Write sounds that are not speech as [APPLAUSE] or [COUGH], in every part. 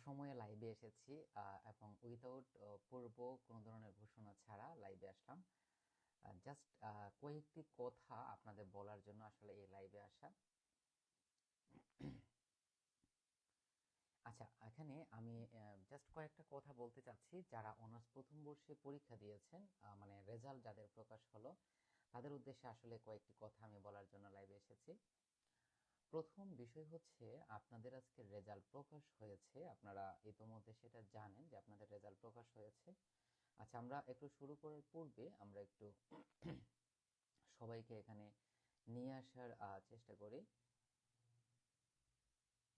অসময়ে লাইভে এসেছি এবং উইদাউট পূর্ব কোনো ধরনের ঘোষণা ছাড়া লাইভে আসলাম। জাস্ট কয়েকটি কথা আপনাদের বলার জন্য আসলে এই লাইভে আসা। আচ্ছা এখানে আমি জাস্ট কয়েকটা কথা বলতে চাচ্ছি। যারা অনার্স প্রথম বর্ষে পরীক্ষা দিয়েছেন মানে রেজাল্ট যাদের প্রকাশ হলো, তাদের উদ্দেশ্যে আসলে কয়েকটি কথা আমি বলার জন্য লাইভে এসেছি। প্রথম বিষয় হচ্ছে আপনাদের আজকে রেজাল্ট প্রকাশ হয়েছে। আপনারা ইতোমধ্যে সেটা জানেন যে আপনাদের রেজাল্ট প্রকাশ হয়েছে। আচ্ছা আমরা একটু শুরু করার পূর্বে আমরা একটু [CLEARS THROAT] সবাইকে এখানে নিয়ে আসার চেষ্টা করি।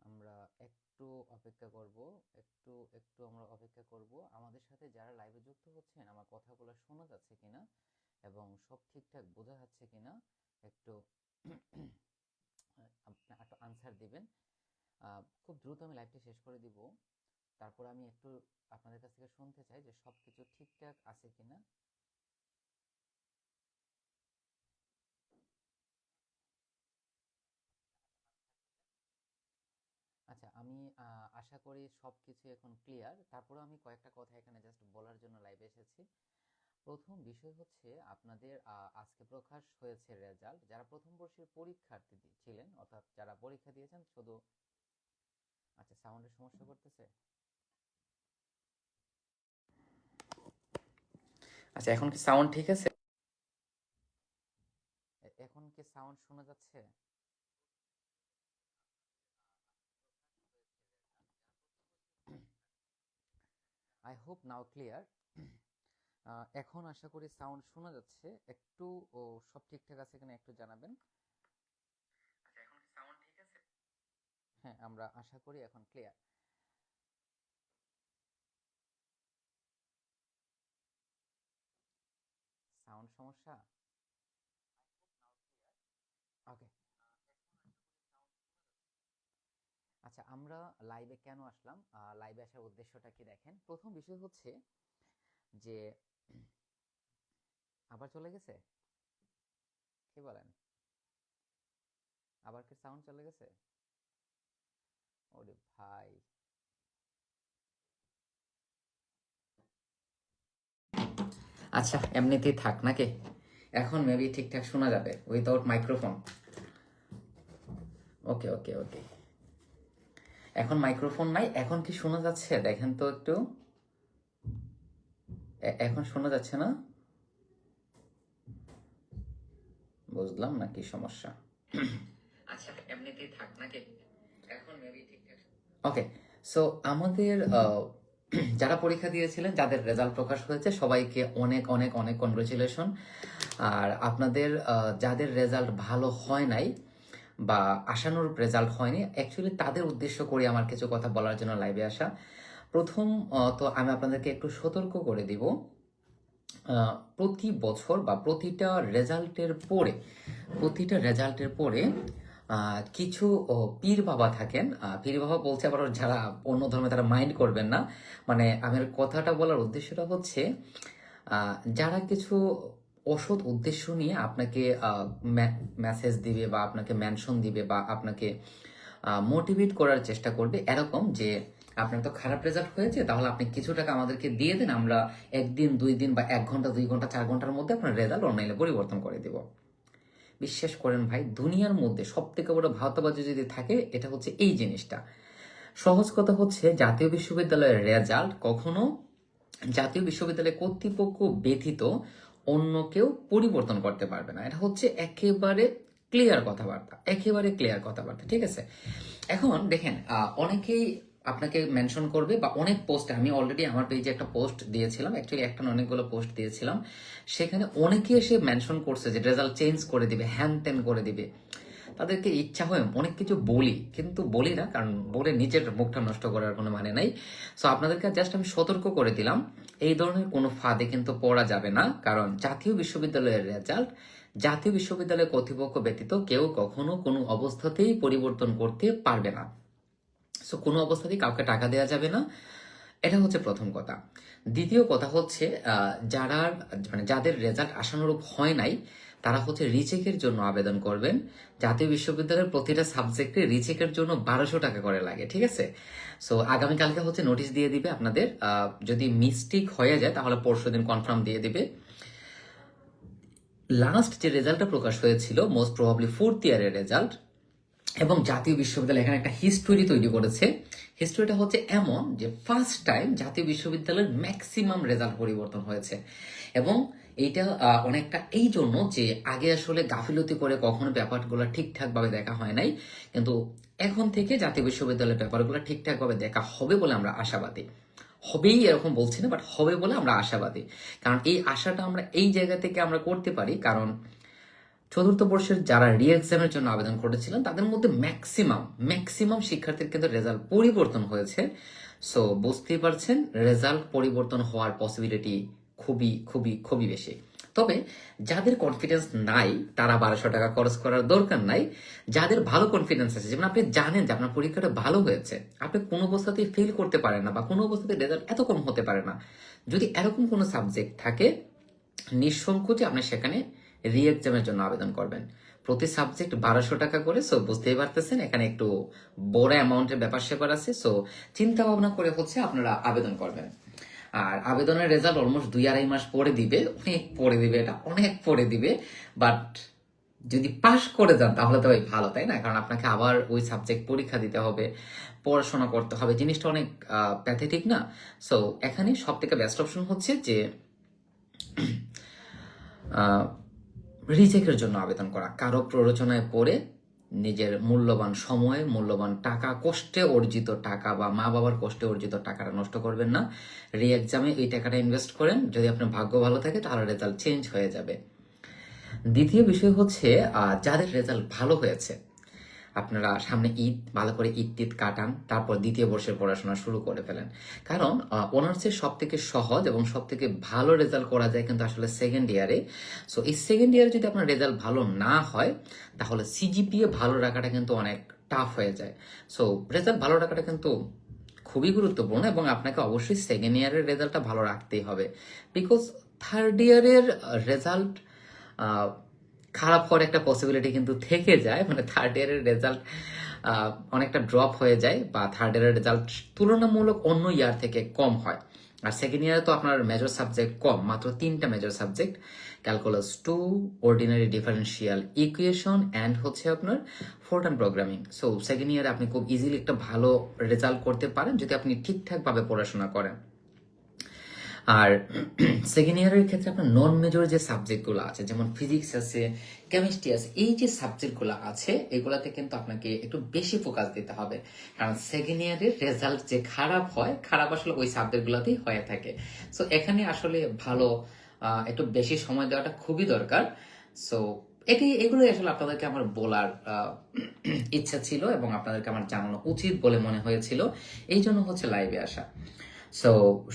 আমরা একটু অপেক্ষা করব, একটু একটু আমরা অপেক্ষা করব। আমাদের সাথে যারা লাইভে যুক্ত হচ্ছেন, আমার কথাগুলো শোনা যাচ্ছে কিনা এবং সব ঠিকঠাক বোঝা যাচ্ছে কিনা, একটু [CLEARS THROAT] আপনি, একটু আনসার দিবেন। খুব দ্রুত আমি লাইভটা শেষ করে দিব। তারপর আমি একটু আপনাদের কাছ থেকে শুনতে চাই যে সব কিছু ঠিকঠাক আছে কিনা। আচ্ছা আমি আশা করি সব কিছু এখন ক্লিয়ার তারপরে আমি কয়েকটা কথা এখানে জাস্ট বলার জন্য লাইভে এসেছি। প্রথম বিষয় হচ্ছে আপনাদের আজকে প্রকাশ হয়েছে রেজাল্ট যারা প্রথম বর্ষের পরীক্ষার্থী ছিলেন, অর্থাৎ যারা পরীক্ষা দিয়েছেন, শুধু আচ্ছা সাউন্ডের সমস্যা করতেছে? আচ্ছা এখন কি সাউন্ড ঠিক আছে? এখন কি সাউন্ড শোনা যাচ্ছে? আই হোপ নাও ক্লিয়ার এখন আশা করি সাউন্ড শোনা যাচ্ছে। একটু সব ঠিকঠাক আছে কিনা একটু জানাবেন। আচ্ছা এখন কি সাউন্ড ঠিক আছে? হ্যাঁ আমরা আশা করি এখন ক্লিয়ার সাউন্ড সমস্যা? ওকে আচ্ছা আমরা লাইভে কেন আসলাম? লাইভে আসার উদ্দেশ্যটা কি দেখেন? প্রথম বিষয় হচ্ছে যে আবার চলে গেছে? কি বলেন? আবার কি সাউন্ড চলে গেছে? ওরে ভাই। আচ্ছা এমনিতেই থাক নাকি? এখন মেবি ঠিকঠাক শোনা যাবে উইদাউট মাইক্রোফোন ওকে ওকে ওকে এখন মাইক্রোফোন নাই, এখন কি শোনা যাচ্ছে? দেখেন তো একটু। এখন শোনা যাচ্ছে না? বুঝলাম না কি সমস্যা? আচ্ছা এমনিতেই থাক নাকি? এখন মেবি ঠিকঠাক ওকে সো আমাদের যারা পরীক্ষা দিয়েছিলেন যাদের রেজাল্ট প্রকাশ হয়েছে সবাইকে অনেক অনেক অনেক কনগ্রেচুলেশন আর আপনাদের যাদের রেজাল্ট ভালো হয় নাই বা আশানুরূপ রেজাল্ট হয়নি অ্যাকচুয়ালি তাদের উদ্দেশ্য করে আমার কিছু কথা বলার জন্য লাইভে আসা। প্রথম তো আমি আপনাদেরকে একটু সতর্ক করে দিব। প্রতি বছর বা প্রতিটা রেজাল্টের পরে, প্রতিটা রেজাল্টের পরে কিছু পীর বাবা থাকেন। পীর বাবা বলছে আবার যারা অন্য ধর্মে তারা মাইন্ড করবেন না। মানে আমার কথাটা বলার উদ্দেশ্যটা হচ্ছে যারা কিছু অসৎ উদ্দেশ্য নিয়ে আপনাকে মেসেজ দিবে বা আপনাকে মেনশন দিবে বা আপনাকে মোটিভেট করার চেষ্টা করবে, এরকম যে আপনার তো খারাপ রেজাল্ট হয়েছে, তাহলে আপনি কিছু টাকা আমাদেরকে দিয়ে দেন, আমরা একদিন, দুই দিন বা এক ঘণ্টা, দুই ঘণ্টা, চার ঘণ্টার মধ্যে আপনার রেজাল্ট অনলাইনে পরিবর্তন করে দেব। বিশ্বাস করেন ভাই, দুনিয়ার মধ্যে সব থেকে বড় ভাওতাবাজি যদি থাকে, এটা হচ্ছে এই জিনিসটা। সহজ কথা হচ্ছে, জাতীয় বিশ্ববিদ্যালয়ের রেজাল্ট কখনো জাতীয় বিশ্ববিদ্যালয় কর্তৃপক্ষ ব্যতীত অন্য কেউ পরিবর্তন করতে পারবে না। এটা হচ্ছে একেবারে ক্লিয়ার কথাবার্তা, একেবারে ক্লিয়ার কথাবার্তা, ঠিক আছে? এখন দেখেন অনেকেই আপনাকে মেনশন করবে বা অনেক পোস্ট আমি অলরেডি আমার পেজে একটা পোস্ট দিয়েছিলাম অ্যাকচুয়ালি একটা অনেকগুলো পোস্ট দিয়েছিলাম। সেখানে অনেকে এসে মেনশন করছে যে রেজাল্ট চেঞ্জ করে দিবে হ্যান ত্যান করে দিবে। তাদেরকে ইচ্ছা হয় অনেক কিছু বলি, কিন্তু বলি না, কারণ বলে নিজের মুখটা নষ্ট করার কোনো মানে নাই। সো আপনাদেরকে জাস্ট আমি সতর্ক করে দিলাম, এই ধরনের কোনো ফাঁদে কিন্তু পড়া যাবে না, কারণ জাতীয় বিশ্ববিদ্যালয়ের রেজাল্ট জাতীয় বিশ্ববিদ্যালয় কর্তৃপক্ষ ব্যতীত কেউ কখনো কোনো অবস্থাতেই পরিবর্তন করতে পারবে না। সো কোনো অবস্থাতেই কাউকে টাকা দেওয়া যাবে না। এটা হচ্ছে প্রথম কথা। দ্বিতীয় কথা হচ্ছে যারা মানে যাদের রেজাল্ট আশানুরূপ হয় নাই, তারা হচ্ছে রিচেকের জন্য আবেদন করবেন। জাতীয় বিশ্ববিদ্যালয়ের প্রতিটা সাবজেক্টে রিচেকের জন্য বারোশো টাকা করে লাগে, ঠিক আছে? সো আগামীকালকে হচ্ছে নোটিশ দিয়ে দিবে আপনাদের। যদি মিস্টেক হয়ে যায়, তাহলে পরশু দিন কনফার্ম দিয়ে দিবে। লাস্ট যে রেজাল্টটা প্রকাশ হয়েছিল মোস্ট প্রবাবলি ফোর্থ ইয়ারের রেজাল্ট এবং জাতীয় বিশ্ববিদ্যালয় এখানে একটা হিস্টোরি তৈরি করেছে। হিস্টোরিটা হচ্ছে এমন যে ফার্স্ট টাইম জাতীয় বিশ্ববিদ্যালয়ের ম্যাক্সিমাম রেজাল্ট পরিবর্তন হয়েছে। এবং এইটা অনেকটা এই জন্য যে আগে আসলে গাফিলতি করে কখনো ব্যাপারগুলো ঠিকঠাকভাবে দেখা হয় নাই, কিন্তু এখন থেকে জাতীয় বিশ্ববিদ্যালয়ের ব্যাপারগুলো ঠিকঠাকভাবে দেখা হবে বলে আমরা আশাবাদী। হবেই এরকম বলছি না বাট হবে বলে আমরা আশাবাদী। কারণ এই আশাটা আমরা এই জায়গা থেকে আমরা করতে পারি, কারণ চতুর্থ বর্ষের যারা রি এক্সামের জন্য আবেদন করেছিলেন, তাদের মধ্যে ম্যাক্সিমাম ম্যাক্সিমাম শিক্ষার্থীর কিন্তু রেজাল্ট পরিবর্তন হয়েছে। সো বুঝতেই পারছেন রেজাল্ট পরিবর্তন হওয়ার পসিবিলিটি খুবই খুবই খুবই বেশি। তবে, যাদের কনফিডেন্স নাই, তারা বারোশো টাকা খরচ করার দরকার নাই। যাদের ভালো কনফিডেন্স আছে, যেমন আপনি জানেন যে আপনার পরীক্ষাটা ভালো হয়েছে, আপনি কোনো অবস্থাতেই ফেল করতে পারেন না বা কোনো অবস্থাতে রেজাল্ট এত কম হতে পারে না। যদি এরকম কোনো সাবজেক্ট থাকে, নিঃসংকোচে আপনি সেখানে রি এক্সামের জন্য আবেদন করবেন। প্রতি সাবজেক্ট বারোশো টাকা করে, সো বুঝতেই পারতেছেন, এখানে একটু বড় অ্যামাউন্টের ব্যাপার স্যাপার আছে, সো চিন্তা ভাবনা করে হচ্ছে আপনারা আবেদন করবেন। আর আবেদনের রেজাল্ট অলমোস্ট দুই আড়াই মাস পরে দিবে, অনেক পরে দিবে, এটা অনেক পরে দিবে, বাট যদি পাশ করে যান তাহলে তো ভাই ভালো, তাই না? কারণ আপনাকে আবার ওই সাবজেক্ট পরীক্ষা দিতে হবে, পড়াশোনা করতে হবে, জিনিসটা অনেক প্যাথেটিক না? সো এখানে সব থেকে বেস্ট অপশন হচ্ছে যে রিজেকের জন্য আবেদন করা। কারও প্ররোচনায় পড়ে নিজের মূল্যবান সময়, মূল্যবান টাকা, কষ্টে অর্জিত টাকা বা মা বাবার কষ্টে অর্জিত টাকাটা নষ্ট করবেন না। রি এক্সামে এই টাকাটা ইনভেস্ট করেন। যদি আপনার ভাগ্য ভালো থাকে, তাহলে রেজাল্ট চেঞ্জ হয়ে যাবে। দ্বিতীয় বিষয় হচ্ছে যাদের রেজাল্ট ভালো হয়েছে আপনারা সামনে ঈদ, ভালো করে ঈদ টিদ কাটান, তারপর দ্বিতীয় বর্ষের পড়াশোনা শুরু করে ফেলেন। কারণ অনার্সের সব থেকে সহজ এবং সব থেকে ভালো রেজাল্ট করা যায় কিন্তু আসলে সেকেন্ড ইয়ারে সো এই সেকেন্ড ইয়ারে যদি আপনার রেজাল্ট ভালো না হয়, তাহলে সিজিপিএ ভালো রাখাটা কিন্তু অনেক টাফ হয়ে যায়। সো রেজাল্ট ভালো রাখাটা কিন্তু খুবই গুরুত্বপূর্ণ এবং আপনাকে অবশ্যই সেকেন্ড ইয়ারের রেজাল্টটা ভালো রাখতেই হবে। বিকজ থার্ড ইয়ারের রেজাল্ট খারাপ হওয়ার একটা পসিবিলিটি কিন্তু থেকে যায়। মানে থার্ড ইয়ারের রেজাল্ট অনেকটা ড্রপ হয়ে যায় বা থার্ড ইয়ারের রেজাল্ট তুলনামূলক অন্য ইয়ার থেকে কম হয়। আর সেকেন্ড ইয়ারে তো আপনার মেজর সাবজেক্ট কম, মাত্র তিনটা major subject calculus two ordinary differential equation and হচ্ছে আপনার ফোর্টান প্রোগ্রামিং সো সেকেন্ড ইয়ারে আপনি খুব ইজিলি একটা ভালো রেজাল্ট করতে পারেন যদি আপনি ঠিকঠাকভাবে পড়াশোনা করেন। আর সেকেন্ড ইয়ারের ক্ষেত্রে আপনার নন মেজর যে সাবজেক্টগুলো আছে, যেমন ফিজিক্স আছে কেমিস্ট্রি আছে, এই যে সাবজেক্টগুলো আছে, এগুলাতে কিন্তু আপনাকে একটু বেশি ফোকাস দিতে হবে। কারণ সেকেন্ড ইয়ারের রেজাল্ট যে খারাপ হয়, খারাপ আসলে ওই সাবজেক্টগুলোতেই হয়ে থাকে। সো এখানে আসলে ভালো একটু বেশি সময় দেওয়াটা খুবই দরকার। সো এটি, এগুলোই আসলে আপনাদেরকে আমার বলার ইচ্ছা ছিল এবং আপনাদেরকে আমার জানানো উচিত বলে মনে হয়েছিল। এই জন্য হচ্ছে লাইভে আসা। সো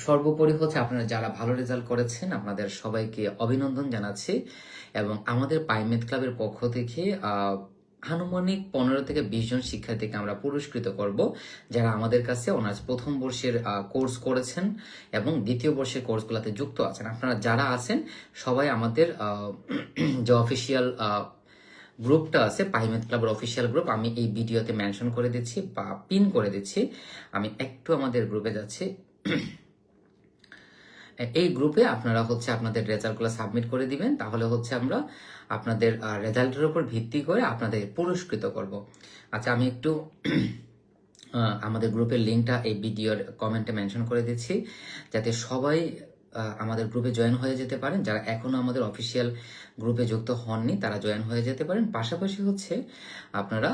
সর্বোপরি হচ্ছে আপনারা যারা ভালো রেজাল্ট করেছেন, আপনাদের সবাইকে অভিনন্দন জানাচ্ছি এবং আমাদের পাইমেদ ক্লাবের পক্ষ থেকে আনুমানিক পনেরো থেকে বিশ জন শিক্ষার্থীকে আমরা পুরস্কৃত করব, যারা আমাদের কাছে অনার্স প্রথম বর্ষের কোর্স করেছেন এবং দ্বিতীয় বর্ষের কোর্সগুলোতে যুক্ত আছেন। আপনারা যারা আছেন, সবাই আমাদের যে অফিসিয়াল গ্রুপটা আছে পাইমেদ ক্লাবের অফিসিয়াল গ্রুপ আমি এই ভিডিওতে মেনশন করে দিচ্ছি বা পিন করে দিচ্ছি। আমি একটু আমাদের গ্রুপে যাচ্ছি। [CLEARS THROAT] এই গ্রুপে আপনারা হচ্ছে আপনাদের রেজাল্টগুলো সাবমিট করে দিবেন, তাহলে হচ্ছে আমরা আপনাদের রেজাল্টের উপর ভিত্তি করে আপনাদের পুরস্কৃত করব। আচ্ছা আমি একটু [CLEARS THROAT] আমাদের গ্রুপের লিঙ্কটা এই ভিডিওর কমেন্টে মেনশন করে দিচ্ছি, যাতে সবাই আমাদের গ্রুপে জয়েন হয়ে যেতে পারেন। যারা এখনও আমাদের অফিসিয়াল গ্রুপে যুক্ত হননি, তারা জয়েন হয়ে যেতে পারেন। পাশাপাশি হচ্ছে আপনারা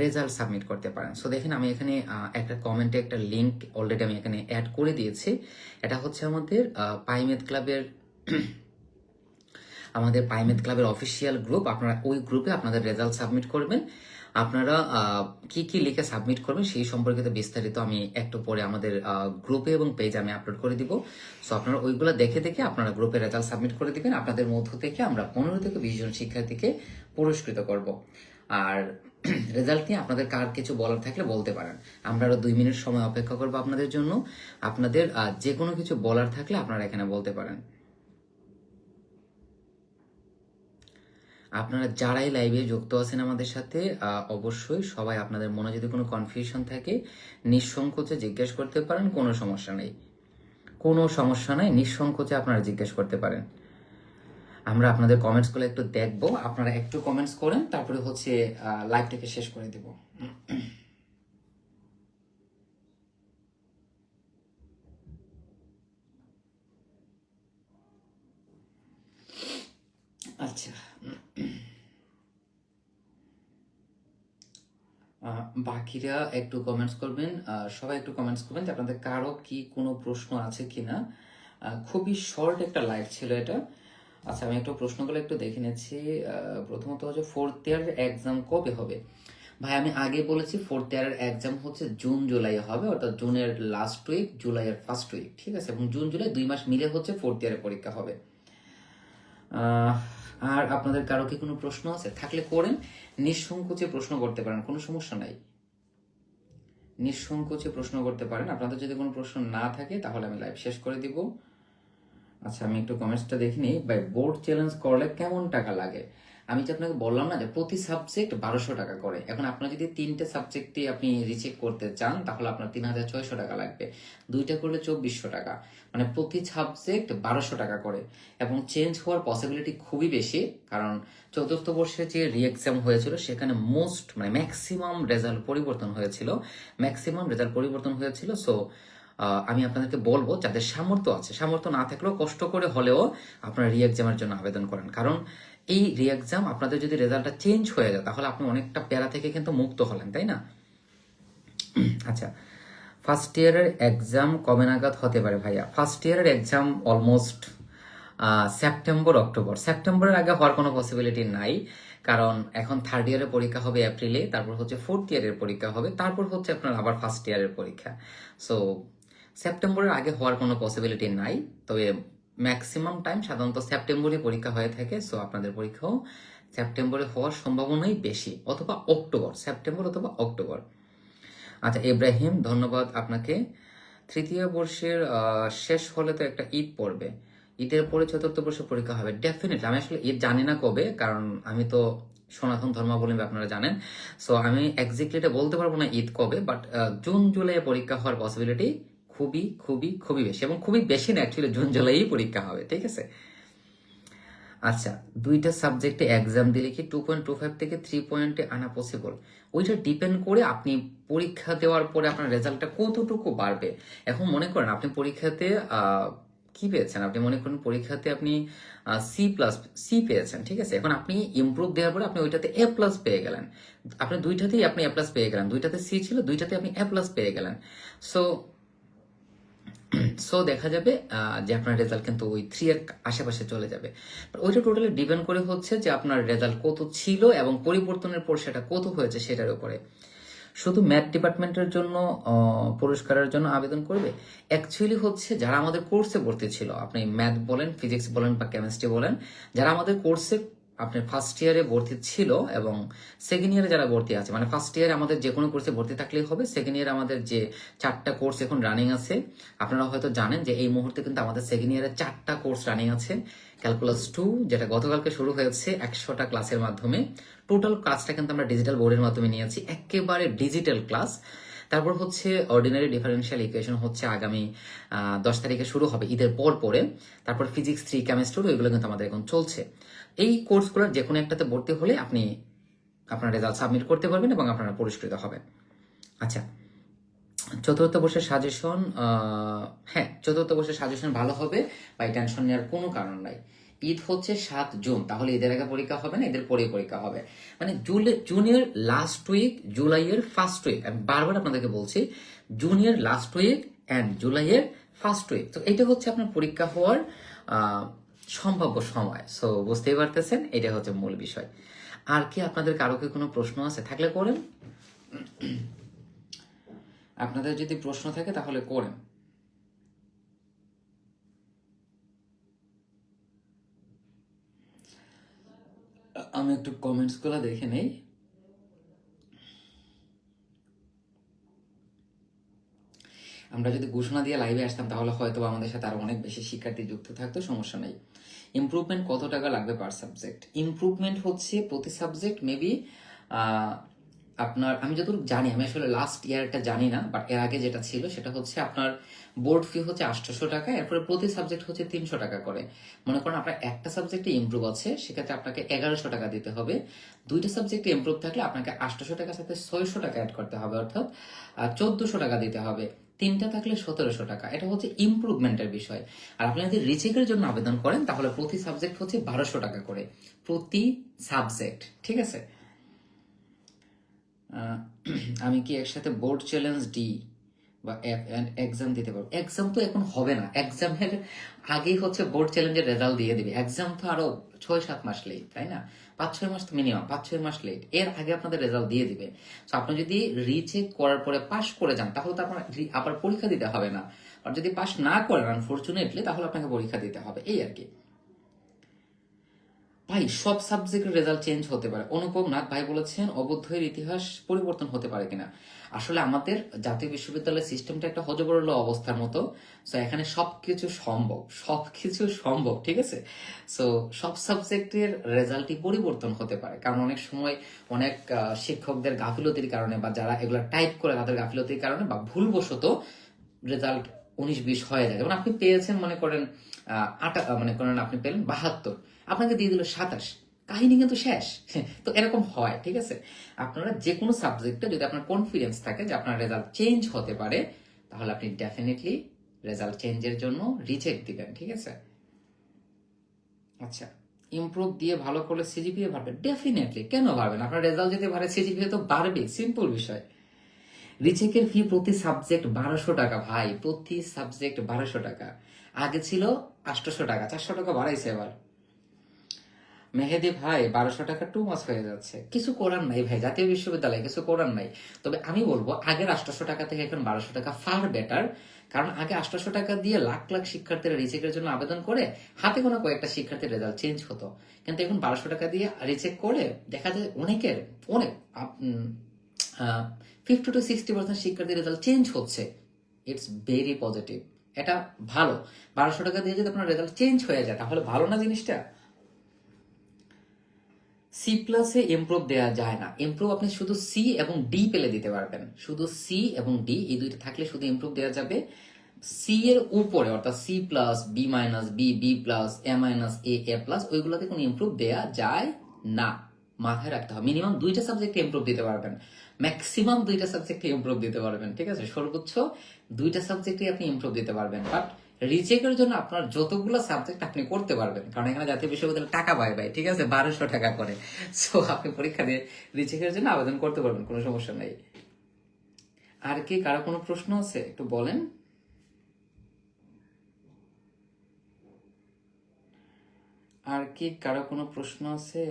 রেজাল্ট সাবমিট করতে পারেন। সো দেখেন আমি এখানে একটা কমেন্টে একটা লিঙ্ক অলরেডি আমি এখানে অ্যাড করে দিয়েছি। এটা হচ্ছে আমাদের পাইমেদ ক্লাবের [CLEARS THROAT] আমাদের পাইমেদ ক্লাবের অফিসিয়াল গ্রুপ আপনারা ওই গ্রুপে আপনাদের রেজাল্ট সাবমিট করবেন। আপনারা কি কি লিখে সাবমিট করবেন সেই সম্পর্কিত বিস্তারিত আমি একটু পরে আমাদের গ্রুপে এবং পেজে আমি আপলোড করে দিব। সো আপনারা ওইগুলো দেখে দেখে আপনারা গ্রুপে রেজাল্ট সাবমিট করে দেবেন। আপনাদের মধ্য থেকে আমরা পনেরো থেকে বিশ জন শিক্ষার্থীকে পুরস্কৃত করব। আর [CLEARS THROAT] রেজাল্ট নিয়ে আপনাদের কার কিছু বলার থাকলে বলতে পারেন। আমরা আরও দুই মিনিট সময় অপেক্ষা করব আপনাদের জন্য। আপনাদের যে কোনো কিছু বলার থাকলে আপনারা এখানে বলতে পারেন। আপনারা যারাই লাইভে যুক্ত আছেন আমাদের সাথে অবশ্যই সবাই আপনাদের মনে যদি কোনো কনফিউশন থাকে, নিঃসংকোচে জিজ্ঞেস করতে পারেন, কোনো সমস্যা নেই। কোনো সমস্যা নেই, নিঃসংকোচে আপনারা জিজ্ঞেস করতে পারেন। আমরা আপনাদের কমেন্টসগুলো একটু দেখব। আপনারা একটু কমেন্টস করেন, তারপরে হচ্ছে লাইভটাকে শেষ করে দেব। আচ্ছা। বাকিরা একটু কমেন্টস করবেন সবাই একটু কমেন্টস করবেন যে আপনাদের কারও কি কোনো প্রশ্ন আছে কিনা? খুবই শর্ট একটা লাইভ ছিল এটা। আচ্ছা আমি একটু প্রশ্নগুলো একটু দেখে নিচ্ছি। প্রথমত হচ্ছে ফোর্থ ইয়ার এক্সাম কবে হবে? ভাই, আমি আগে বলেছি ফোর্থ ইয়ারের এক্সাম হচ্ছে জুন, জুলাই হবে, অর্থাৎ জুনের লাস্ট উইক জুলাইয়ের ফার্স্ট উইক ঠিক আছে? এবং জুন, জুলাই দুই মাস মিলে হচ্ছে ফোর্থ ইয়ারের পরীক্ষা হবে। আর আপনাদের কারও কি কোনো প্রশ্ন আছে? থাকলে করেন। নিঃসংকোচে প্রশ্ন করতে পারেন, কোনো সমস্যা নাই। নিঃসংকোচে প্রশ্ন করতে পারেন। আপনাদের যদি কোনো প্রশ্ন না থাকে, তাহলে আমি লাইভ শেষ করে দিব। আচ্ছা আমি একটু কমেন্টসটা দেখে নিই। ভাই বোর্ড চ্যালেঞ্জ করলে কেমন টাকা লাগে? আমি যে আপনাকে বললাম না যে প্রতি সাবজেক্ট বারোশো টাকা করে। এখন আপনার যদি তিনটে সাবজেক্টে আপনি রিচেক করতে চান, তাহলে আপনার তিন হাজার ছয়শো টাকা লাগবে। দুইটা করলে চব্বিশশো টাকা। মানে প্রতি সাবজেক্ট বারোশো টাকা করে। এবং চেঞ্জ হওয়ার পসিবিলিটি খুবই বেশি, কারণ চতুর্থ বর্ষে যে রি এক্সাম হয়েছিল, সেখানে মোস্ট মানে ম্যাক্সিমাম রেজাল্ট পরিবর্তন হয়েছিল। ম্যাক্সিমাম রেজাল্ট পরিবর্তন হয়েছিল সো আমি আপনাদেরকে বলব, যাদের সামর্থ্য আছে, সামর্থ্য না থাকলেও কষ্ট করে হলেও আপনারা রি এক্সামের জন্য আবেদন করেন। কারণ এই রি এক্সাম আপনাদের যদি রেজাল্টটা চেঞ্জ হয়ে যায়, তাহলে আপনি অনেকটা প্যারা থেকে কিন্তু মুক্ত হলেন, তাই না? [CLEARS THROAT] আচ্ছা ফার্স্ট ইয়ারের এক্সাম কবে নাগাদ হতে পারে ভাইয়া? ফার্স্ট ইয়ারের এক্সাম অলমোস্ট সেপ্টেম্বর অক্টোবর সেপ্টেম্বরের আগে হওয়ার কোনো পসিবিলিটি নাই, কারণ এখন থার্ড ইয়ারের পরীক্ষা হবে এপ্রিলে তারপর হচ্ছে ফোর্থ ইয়ারের পরীক্ষা হবে, তারপর হচ্ছে আপনার আবার ফার্স্ট ইয়ারের পরীক্ষা। সো সেপ্টেম্বরের আগে হওয়ার কোনো পসিবিলিটি নাই। তবে ম্যাক্সিমাম টাইম সাধারণত সেপ্টেম্বরে পরীক্ষা হয়ে থাকে সো আপনাদের পরীক্ষাও সেপ্টেম্বরে হওয়ার সম্ভাবনাই বেশি, অথবা অক্টোবর, সেপ্টেম্বর অথবা অক্টোবর। আচ্ছা ইব্রাহিম, ধন্যবাদ আপনাকে। তৃতীয় বর্ষের শেষ হলে তো একটা ঈদ পড়বে। ঈদের পরে চতুর্থ বর্ষে পরীক্ষা হবে ডেফিনেটলি আমি আসলে ঈদ জানি না কবে, কারণ আমি তো সনাতন ধর্মাবলম্বী, আপনারা জানেন। সো আমি এক্সাক্টলি এটা বলতে পারব না ঈদ কবে বাট জুন, জুলাই পরীক্ষা হওয়ার পসিবিলিটি খুবই খুবই খুবই বেশি এবং খুবই বেশি না অ্যাকচুয়ালি জুন জুলাইই পরীক্ষা হবে, ঠিক আছে? আচ্ছা দুইটা সাবজেক্টে এক্সাম দিলে কি টু পয়েন্ট টু ফাইভ থেকে থ্রি পয়েন্টে আনা পসিবল ওইটা ডিপেন্ড করে আপনি পরীক্ষা দেওয়ার পরে আপনার রেজাল্টটা কতটুকু বাড়বে? এখন মনে করেন আপনি পরীক্ষাতে কি পেয়েছেন? আপনি মনে করেন পরীক্ষাতে আপনি সি প্লাস সি পেয়েছেন, ঠিক আছে? এখন আপনি ইম্প্রুভ দেওয়ার পরে আপনি ওইটাতে এ প্লাস পেয়ে গেলেন। আপনি দুইটাতেই আপনি এ প্লাস পেয়ে গেলেন। দুইটাতে সি ছিল, দুইটাতে আপনি এ প্লাস পেয়ে গেলেন। সো [CLEARS THROAT] সো দেখা যাবে যে আপনার রেজাল্ট কিন্তু ওই থ্রি এর আশেপাশে চলে যাবে। ওইটা টোটালি ডিপেন্ড করে হচ্ছে যে আপনার রেজাল্ট কত ছিল এবং পরিবর্তনের পর সেটা কত হয়েছে সেটার উপরে। শুধু ম্যাথ ডিপার্টমেন্টের জন্য পুরস্কারের জন্য আবেদন করবে? অ্যাকচুয়ালি হচ্ছে যারা আমাদের কোর্সে ভর্তি ছিল, আপনি ম্যাথ বলেন ফিজিক্স বলেন বা কেমিস্ট্রি বলেন, যারা আমাদের কোর্সে আপনার ফার্স্ট ইয়ারে ভর্তি ছিল এবং সেকেন্ড ইয়ারে যারা ভর্তি আছে মানে ফার্স্ট ইয়ারে আমাদের যে কোনো কোর্সে ভর্তি থাকলেই হবে সেকেন্ড ইয়ারে আমাদের যে চারটা কোর্স এখন রানিং আছে, আপনারা হয়তো জানেন যে এই মুহূর্তে কিন্তু আমাদের সেকেন্ড ইয়ারে চারটা কোর্স রানিং আছে। ক্যালকুলাস টু যেটা গতকালকে শুরু হয়েছে একশোটা ক্লাসের মাধ্যমে। টোটাল ক্লাসটা কিন্তু আমরা ডিজিটাল বোর্ডের মাধ্যমে নিয়েছি, একেবারে ডিজিটাল ক্লাস তারপর হচ্ছে অর্ডিনারি ডিফারেন্সিয়াল ইকুয়েশন হচ্ছে আগামী দশ তারিখে শুরু হবে, ঈদের পর পরে। তারপর ফিজিক্স থ্রি কেমিস্ট্রি এগুলো কিন্তু আমাদের এখন চলছে। এই কোর্সগুলোর যে কোনো একটাতে ভর্তি হলে আপনি আপনার রেজাল্ট সাবমিট করতে পারবেন এবং আপনারা পুরস্কৃত হবেন। আচ্ছা চতুর্থ বর্ষের সাজেশন হ্যাঁ চতুর্থ বর্ষের সাজেশন ভালো হবে বা টেনশন নেওয়ার কোনো কারণ নাই। ঈদ হচ্ছে সাত জুন, তাহলে এদের আগে পরীক্ষা হবে না, এদের পরে পরীক্ষা হবে। মানে জুলে, জুনের লাস্ট উইক জুলাইয়ের ফার্স্ট উইক আমি বারবার আপনাদেরকে বলছি, জুনের লাস্ট উইক অ্যান্ড জুলাইয়ের ফার্স্ট উইক তো এটা হচ্ছে আপনার পরীক্ষা হওয়ার সম্ভাব্য সময়। সো বুঝতেই পারতেছেন, এটা হচ্ছে মূল বিষয়। আর কি আপনাদের কারও কি কোনো প্রশ্ন আছে? থাকলে করেন। আপনাদের যদি প্রশ্ন থাকে, তাহলে করেন। আমি একটু কমেন্টসগুলো দেখে নেই। আমরা যদি ঘোষণা দিয়ে লাইভে আসতাম, তাহলে হয়তো আমাদের সাথে আরও অনেক বেশি শিক্ষার্থী যুক্ত থাকতো, সমস্যা নেই। ইমপ্রুভমেন্ট কত টাকা লাগবে পার সাবজেক্ট ইমপ্রুভমেন্ট হচ্ছে প্রতি সাবজেক্ট মেবি আপনার, আমি যতটুকু জানি, আমি আসলে লাস্ট ইয়ারটা জানি না বাট এর আগে যেটা ছিল সেটা হচ্ছে আপনার বোর্ড ফি হচ্ছে আটশোশো টাকা, এরপরে প্রতি সাবজেক্ট হচ্ছে তিনশো টাকা করে। মনে করেন আপনার একটা সাবজেক্টে ইমপ্রুভ আছে, সেক্ষেত্রে আপনাকে এগারোশো টাকা দিতে হবে। দুইটা সাবজেক্টে ইমপ্রুভ থাকলে আপনাকে আটশোশো টাকার সাথে ছয়শো টাকা অ্যাড করতে হবে, অর্থাৎ চোদ্দশো টাকা দিতে হবে। তিনটা থাকলে সতেরোশো টাকা। এটা হচ্ছে ইমপ্রুভমেন্টের বিষয়। আর আপনি যদি রিচেকের জন্য আবেদন করেন, তাহলে প্রতি সাবজেক্ট হচ্ছে বারোশো টাকা করে। প্রতি সাবজেক্ট ঠিক আছে? [CLEARS THROAT] আমি কি একসাথে বোর্ড চ্যালেঞ্জ ডি বা এক্সাম দিতে পারব? এক্সাম তো এখন হবে না। এক্সামের আগেই হচ্ছে বোর্ড চ্যালেঞ্জের রেজাল্ট দিয়ে দিবে। এক্সাম তো আরও ছয় সাত মাস লেট তাই না? পাঁচ ছয় মাস তো মিনিমাম পাঁচ ছয় মাস লেট এর আগে আপনাদের রেজাল্ট দিয়ে দিবে। তো আপনি যদি রিচেক করার পরে পাস করে যান, তাহলে তো আপনার আবার পরীক্ষা দিতে হবে না। আর যদি পাস না করেন আনফর্চুনেটলি তাহলে আপনাকে পরীক্ষা দিতে হবে। এই আর কি। ভাই, সব সাবজেক্টের রেজাল্ট চেঞ্জ হতে পারে। অনুপম নাথ ভাই বলেছেন অবধ্যের ইতিহাস পরিবর্তন হতে পারে কিনা। আসলে আমাদের জাতীয় বিশ্ববিদ্যালয়ের সিস্টেমটা একটা হজবরল অবস্থার মতো। সো এখানে সবকিছু সম্ভব সবকিছু সম্ভব, ঠিক আছে? সো সব সাবজেক্টের রেজাল্টই পরিবর্তন হতে পারে। কারণ অনেক সময় অনেক শিক্ষকদের গাফিলতির কারণে বা যারা এগুলো টাইপ করে তাদের গাফিলতির কারণে বা ভুলবশত রেজাল্ট উনিশ, বিশ হয়ে যায়। যেমন আপনি পেয়েছেন, মনে করেন আটা মনে করেন আপনি পেলেন বাহাত্তর। আপনাকে দিয়ে দিল সাতাশ। কাহিনী কিন্তু শেষ। তো এরকম হয়, ঠিক আছে? আপনারা যে কোনো সাবজেক্টে যদি আপনার কনফিডেন্স থাকে যে আপনার রেজাল্ট চেঞ্জ হতে পারে, তাহলে আপনি ডেফিনেটলি রেজাল্ট চেঞ্জের জন্য রিচেক দিবেন, ঠিক আছে? আচ্ছা ইমপ্রুভ দিয়ে ভালো করলে সিজিপিএ বাড়বে? ডেফিনেটলি কেন বাড়বে না? আপনার রেজাল্ট যদি বাড়ে সিজিপিএ তো বাড়বে সিম্পল বিষয়। রিচেকের ফি প্রতি সাবজেক্ট বারোশো টাকা, ভাই। প্রতি সাবজেক্ট বারোশো টাকা। আগে ছিল আটশোশো টাকা, চারশো টাকা বাড়াইছে এবার। মেহেদি ভাই বারোশো টাকা টু মাস হয়ে যাচ্ছে। কিছু করার নাই ভাই, জাতীয় বিশ্ববিদ্যালয়ে কিছু করার নাই। তবে আমি বলব, আগের আটশোশো টাকা থেকে এখন বারোশো টাকা ফার বেটার কারণ আগে আটশোশো টাকা দিয়ে লাখ লাখ শিক্ষার্থীরা রিচেকের জন্য আবেদন করে, হাতে কোনো কয়েকটা শিক্ষার্থীর রেজাল্ট চেঞ্জ হতো। কিন্তু এখন বারোশো টাকা দিয়ে রিচেক করে দেখা যায় অনেকের, অনেক ফিফটি টু সিক্সটি পার্সেন্ট শিক্ষার্থীর রেজাল্ট চেঞ্জ হচ্ছে। ইটস ভেরি পজিটিভ এটা ভালো। বারোশো টাকা দিয়ে যদি আপনার রেজাল্ট চেঞ্জ হয়ে যায়, তাহলে ভালো না জিনিসটা? সি প্লাসে ইমপ্রুভ দেওয়া যায় না। ইমপ্রুভ আপনি শুধু সি এবং ডি পেলে দিতে পারবেন। শুধু সি এবং ডি এই দুইটা থাকলে শুধু ইমপ্রুভ দেওয়া যাবে। সি এর উপরে, অর্থাৎ C plus B minus B B plus A minus A A plus ওইগুলোতে কোনো ইমপ্রুভ দেওয়া যায় না। মাথায় রাখতে হবে। মিনিমাম দুইটা সাবজেক্টে ইমপ্রুভ দিতে পারবেন। ম্যাক্সিমাম দুইটা সাবজেক্টে ইমপ্রুভ দিতে পারবেন, ঠিক আছে? সর্বোচ্চ দুইটা সাবজেক্টে আপনি ইমপ্রুভ দিতে পারবেন। বাট রিচেকের জন্য আপনার যতগুলো সাবজেক্ট আপনি করতে পারবেন, কারণ এখানে জাতীয় বিশ্ববিদ্যালয় টাকা পায় ভাই, ঠিক আছে? বারোশো টাকা করে। সো আপনি পরীক্ষা দিয়ে রিচেকের জন্য আবেদন করতে পারবেন, কোনো সমস্যা নেই। আর কি, কারও কোনো প্রশ্ন আছে? একটু বলেন। আর কি, কারও কোনো প্রশ্ন আছে?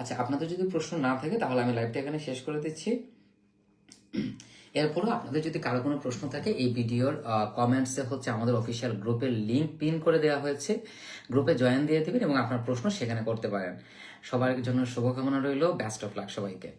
আচ্ছা আপনাদের যদি প্রশ্ন না থাকে, তাহলে আমি লাইভটা এখানে শেষ করে দিচ্ছি। [CLEARS THROAT] এরপরও আপনাদের যদি কারও কোনো প্রশ্ন থাকে, এই ভিডিওর কমেন্টসে হচ্ছে আমাদের অফিসিয়াল গ্রুপের লিঙ্ক পিন করে দেওয়া হয়েছে। গ্রুপে জয়েন দিয়ে দেবেন এবং আপনার প্রশ্ন সেখানে করতে পারেন। সবার জন্য শুভকামনা রইল। ব্যাস্ট অফ লাক সবাইকে।